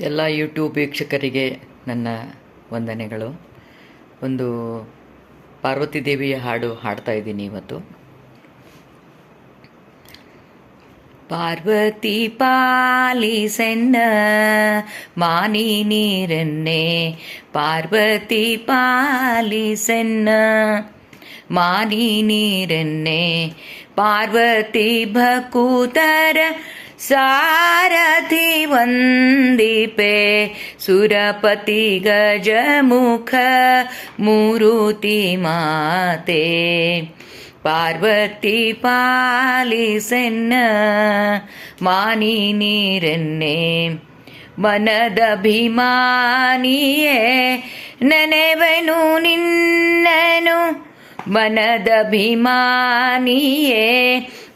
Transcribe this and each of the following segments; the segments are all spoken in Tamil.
ಎಲ್ಲ ಯೂಟ್ಯೂಬ್ ವೀಕ್ಷಕರಿಗೆ ನನ್ನ ವಂದನೆಗಳು. ಒಂದು ಪಾರ್ವತಿ ದೇವಿಯ ಹಾಡು ಹಾಡ್ತಾ ಇದ್ದೀನಿ ಇವತ್ತು. ಪಾರ್ವತಿ ಪಾಲಿಸೆನ್ನ ಮಾನಿ ನೀರನ್ನೇ. ಪಾರ್ವತಿ ಪಾಲಿಸೆನ್ನ ಮಾನಿ ನೀರನ್ನೇ. ಪಾರ್ವತಿ ಭಕೂತರ ಸಾರಥಿ ವಂದಿಪೆ ಸುರಪತಿ ಗಜಮುಖ ಮೂರುತಿ ಮಾತೆ ಪಾರ್ವತಿ ಪಾಲಿಸೆನ್ನ ಮಾನಿ ನೀರೆನ್ನೆ ಮನದಭಿಮಾನಿಯೇ ನೆನೆವೆನು ನಿನ್ನನು ಮನದಭಿಮಾನಿಯೇ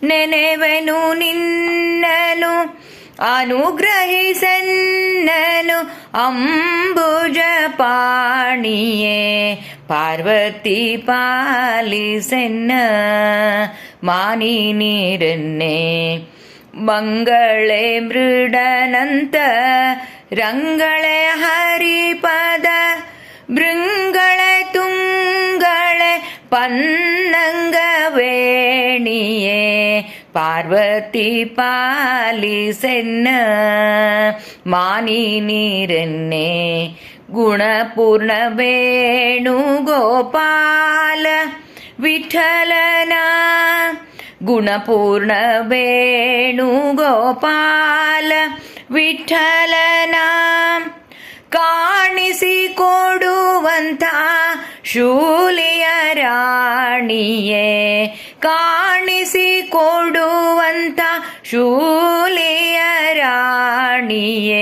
ನೆನೆವೆನು ನಿನ್ನನು అనుగ్రహిసన్నను అంబుజ పాణియే பார்வதி பாலி சென்ன மானி நீரன்னே மங்களே மிருடனந்த ரங்களே ஹரிபத பிருங்களே துங்களே பன்னங்க பார்வதி பாலி சென்ன மானி நீரன்னே குணபೂರ್ಣ ವೇಣುಗೋಪಾಲ ವಿಠಲನ ಗುಣಪೂರ್ಣ ವೇಣುಗೋಪಾಲ ವಿಠಲನ ಕಾಣಿಸಿ ಶೂಲಿಯ ರಾಣಿಯೇ ಕಾಣಿಸಿಕೊಡುವಂಥ ಶೂಲಿಯ ರಾಣಿಯೇ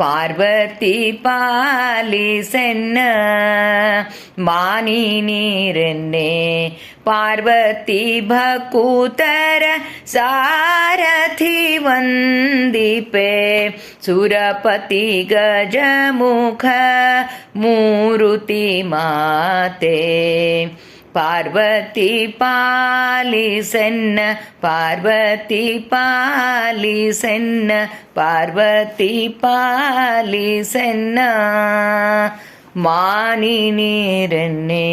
पार्वती पालिसेन् मानिरिने पार्वती भकुतर सारथिवन्दिपे सुरपति गजमुख मूर्ति माते பார்வதி பாலி சென்ன பார்வதி பாலி சென்ன பார்வதி பாலி சென்ன மானி நீரன்னே